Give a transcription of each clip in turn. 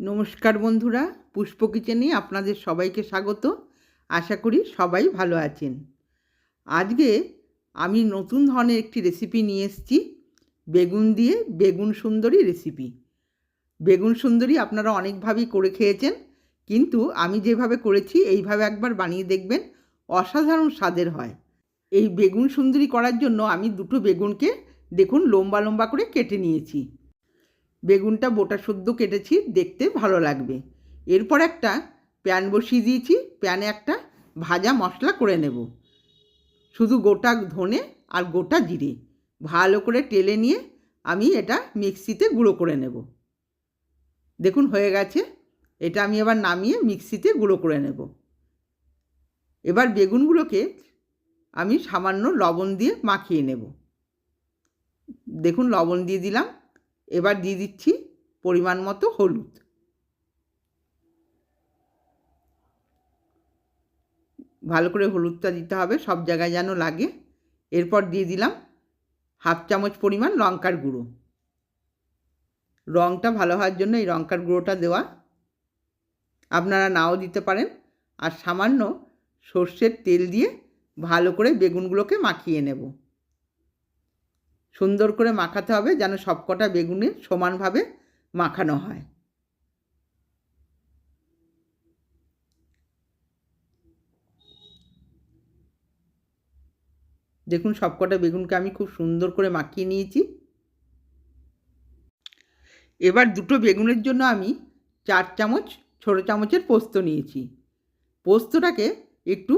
নমস্কার বন্ধুরা, পুষ্প কিচেনে আপনাদের সবাইকে স্বাগত। আশা করি সবাই ভালো আছেন। আজকে আমি নতুন ধরনের একটি রেসিপি নিয়ে এসেছি, বেগুন দিয়ে বেগুন সুন্দরী রেসিপি বেগুন সুন্দরী আপনারা অনেকভাবেই করে খেয়েছেন, কিন্তু আমি যেভাবে করেছি, এইভাবে একবার বানিয়ে দেখবেন, অসাধারণ স্বাদের হয়। এই বেগুন সুন্দরী করার জন্য আমি দুটো বেগুনকে দেখুন, লম্বা লম্বা করে কেটে নিয়েছি। বেগুনটা বোটা শুদ্ধ কেটেছি, দেখতে ভালো লাগবে। এরপর একটা প্যান বসিয়ে দিয়েছি, প্যানে একটা ভাজা মশলা করে নেব। শুধু গোটা ধনে আর গোটা জিরে। ভালো করে টেলে নিয়ে আমি এটা মিক্সিতে গুঁড়ো করে নেব। দেখুন, হয়ে গেছে। এটা আমি এবার নামিয়ে মিক্সিতে গুঁড়ো করে নেব। এবার বেগুনগুলোকে আমি সামান্য লবণ দিয়ে মাখিয়ে নেব। দেখুন, লবণ দিয়ে দিলাম। এবার দিয়ে দিচ্ছি পরিমাণ মতো হলুদ। ভালো করে হলুদটা দিতে হবে, সব জায়গায় যেন লাগে। এরপর দিয়ে দিলাম হাফ চামচ পরিমাণ লঙ্কার গুঁড়ো। রঙটা ভালো হওয়ার জন্য এই লঙ্কার গুঁড়োটা দেওয়া। আপনারা নাও দিতে পারেন আর সামান্য সর্ষের তেল দিয়ে ভালো করে বেগুনগুলোকে মাখিয়ে নেব। সুন্দর করে মাখাতে হবে যেন সবকটা বেগুনে সমানভাবে মাখানো হয়। দেখুন সবকটা বেগুনকে আমি খুব সুন্দর করে মাখিয়ে নিয়েছি। এবার দুটো বেগুনের জন্য আমি চার চামচ, ছোটো চামচের পোস্ত নিয়েছি। পোস্তটাকে একটু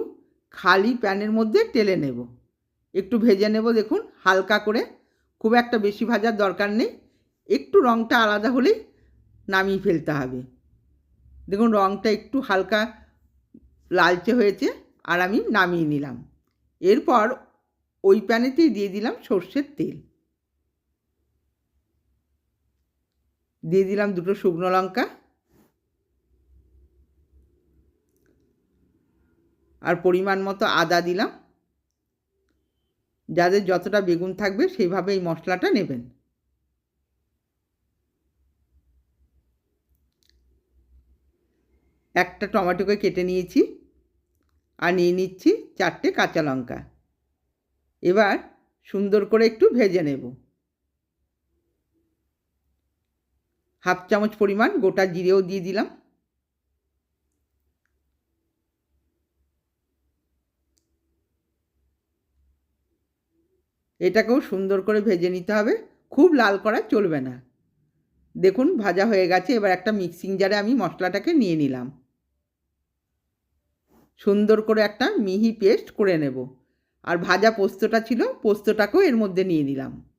খালি প্যানের মধ্যে টেলে নেব। একটু ভেজে নেব দেখুন, হালকা করে খুব একটা বেশি ভাজার দরকার নেই। একটু রঙটা আলাদা হলেই নামিয়ে ফেলতে হবে। দেখুন রঙটা একটু হালকা লালচে হয়েছে আর আমি নামিয়ে নিলাম। এরপর ওই প্যানেতেই দিয়ে দিলাম সর্ষের তেল। দিয়ে দিলাম দুটো শুকনো লঙ্কা। আর পরিমাণ মতো আদা দিলাম। যাদের যতটা বেগুন থাকবে সেইভাবে এই মশলাটা নেবেন। একটা টমেটোকে কেটে নিয়েছি আর নিয়ে নিচ্ছি চারটে কাঁচা লঙ্কা। এবার সুন্দর করে একটু ভেজে নেব। হাফ চামচ পরিমাণ গোটা জিরেও দিয়ে দিলাম। এটাকেও সুন্দর করে ভেজে নিতে হবে। খুব লাল করা চলবে না। দেখুন, ভাজা হয়ে গেছে। এবার একটা মিক্সিং জারে আমি মশলাটাকে নিয়ে নিলাম। সুন্দর করে একটা মিহি পেস্ট করে নেব। আর ভাজা পোস্তটা ছিল, পোস্তটাকেও এর মধ্যে নিয়ে নিলাম।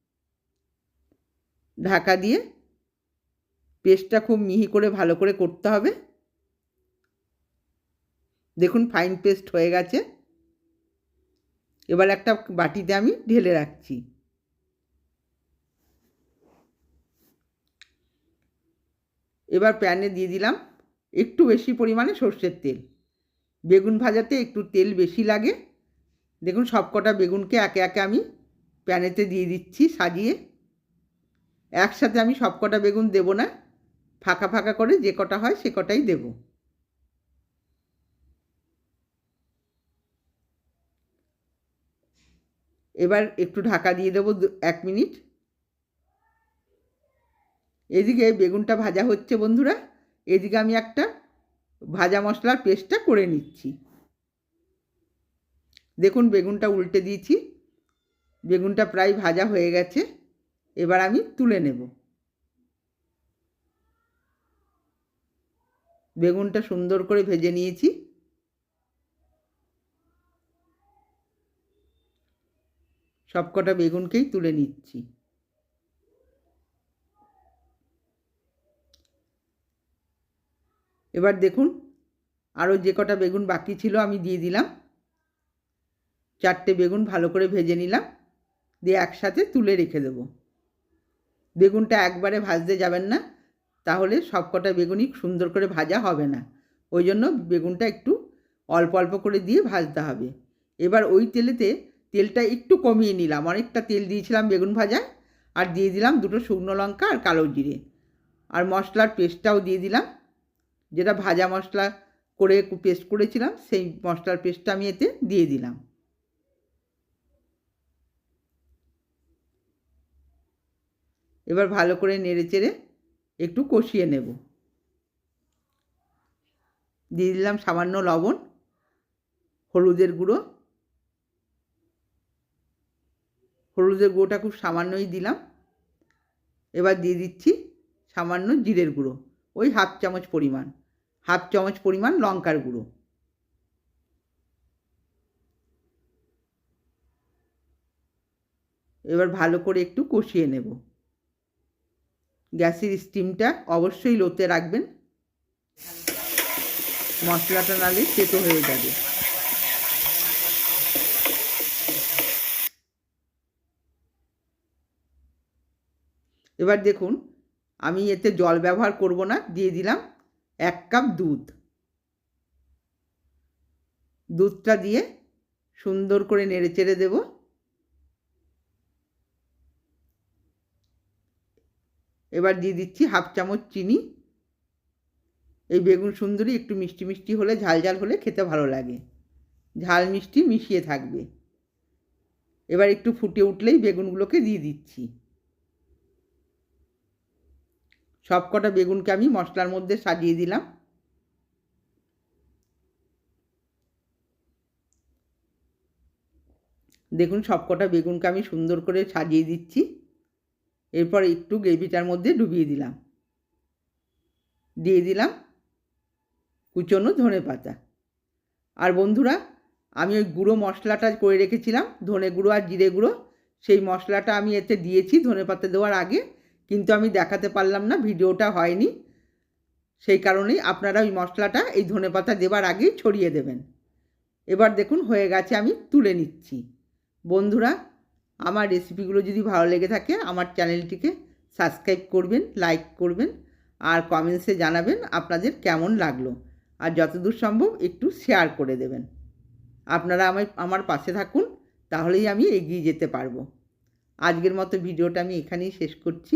ঢাকা দিয়ে পেস্টটা খুব মিহি করে ভালো করে করতে হবে। দেখুন, ফাইন পেস্ট হয়ে গেছে। এবার একটা বাটিতে আমি ঢেলে রাখছি। এবার প্যানে দিয়ে দিলাম একটু বেশি পরিমাণে সর্ষের তেল। বেগুন ভাজাতে একটু তেল বেশি লাগে। দেখুন সবকটা বেগুনকে একে একে আমি প্যানেতে দিয়ে দিচ্ছি সাজিয়ে। একসাথে আমি সবকটা বেগুন দেব না। ফাঁকা ফাঁকা করে যে কটা হয় সে কটাই দেবো। এবার একটু ঢাকা দিয়ে দেবো এক মিনিট। এদিকে বেগুনটা ভাজা হচ্ছে বন্ধুরা, এদিকে আমি একটা ভাজা মশলার পেস্টটা করে নিচ্ছি। দেখুন বেগুনটা উল্টে দিয়েছি, বেগুনটা প্রায় ভাজা হয়ে গেছে, এবার আমি তুলে নেব। বেগুনটা সুন্দর করে ভেজে নিয়েছি। সবকটা বেগুনকেই তুলে নিচ্ছি। এবার দেখুন, আরও যে কটা বেগুন বাকি ছিল আমি দিয়ে দিলাম। চারটে বেগুন ভালো করে ভেজে নিলাম, দিয়ে একসাথে তুলে রেখে দেবো। বেগুনটা একবারে ভাজতে যাবেন না, তাহলে সব কটা বেগুনই সুন্দর করে ভাজা হবে না। ওই জন্য বেগুনটা একটু অল্প অল্প করে দিয়ে ভাজতে হবে। এবার ওই তেলেতে তেলটা একটু কমিয়ে নিলাম। অনেকটা তেল দিয়েছিলাম বেগুন ভাজা, আর দিয়ে দিলাম দুটো শুকনো লঙ্কা আর কালো জিরে। আর মশলার পেস্টটাও দিয়ে দিলাম। যেটা ভাজা মশলা করে পেস্ট করেছিলাম, সেই মশলার পেস্টটা আমি এতে দিয়ে দিলাম। এবার ভালো করে নেড়ে চেড়ে একটু কষিয়ে নেব। দিয়ে দিলাম সামান্য লবণ, হলুদের গুঁড়ো হলুদের গুঁড়োটা খুব সামান্যই দিলাম। এবার দিয়ে দিচ্ছি সামান্য জিরের গুঁড়ো, ওই হাফ চামচ পরিমাণ, হাফ চামচ পরিমাণ লঙ্কার গুঁড়ো। এবার ভালো করে একটু কষিয়ে নেব। গ্যাসের স্টিমটা অবশ্যই লোতে রাখবেন। মশলাটা নালে তেতো হয়ে যাবে। এবার দেখুন, আমি এতে জল ব্যবহার করব না, দিয়ে দিলাম এক কাপ দুধ। দুধটা দিয়ে সুন্দর করে নেড়ে চেড়ে দেব। এবার দিয়ে দিচ্ছি হাফ চামচ চিনি। এই বেগুন সুন্দরী একটু মিষ্টি মিষ্টি হলে, ঝাল ঝাল হলে খেতে ভালো লাগে। ঝাল মিষ্টি মিশিয়ে থাকবে। এবার একটু ফুটে উঠলেই বেগুনগুলোকে দিয়ে দিচ্ছি। সব কটা বেগুনকে আমি মশলার মধ্যে সাজিয়ে দিলাম। দেখুন সব কটা বেগুনকে আমি সুন্দর করে সাজিয়ে দিচ্ছি। এরপর একটু গ্রেভিটার মধ্যে ডুবিয়ে দিলাম। দিয়ে দিলাম কুচনো ধনে পাতা। আর বন্ধুরা, আমি ওই গুঁড়ো মশলাটা করে রেখেছিলাম, ধনে গুঁড়ো আর জিরে গুঁড়ো। সেই মশলাটা আমি এতে দিয়েছি ধনে পাতা দেওয়ার আগে। কিন্তু আমি দেখাতে পারলাম না, ভিডিওটা হয়নি। সেই কারণেই আপনারা ওই মশলাটা এই ধনে পাতা দেবার আগেই ছড়িয়ে দেবেন। এবার দেখুন হয়ে গেছে, আমি তুলে নিচ্ছি। বন্ধুরা, আমার রেসিপিগুলো যদি ভালো লেগে থাকে, আমার চ্যানেলটিকে সাবস্ক্রাইব করবেন, লাইক করবেন আর কমেন্টসে জানাবেন আপনাদের কেমন লাগল। আর যতদূর সম্ভব একটু শেয়ার করে দেবেন। আপনারা আমায়, আমার পাশে থাকুন, তাহলেই আমি এগিয়ে যেতে পারব। আজকের মতো ভিডিওটা আমি এখানেই শেষ করছি।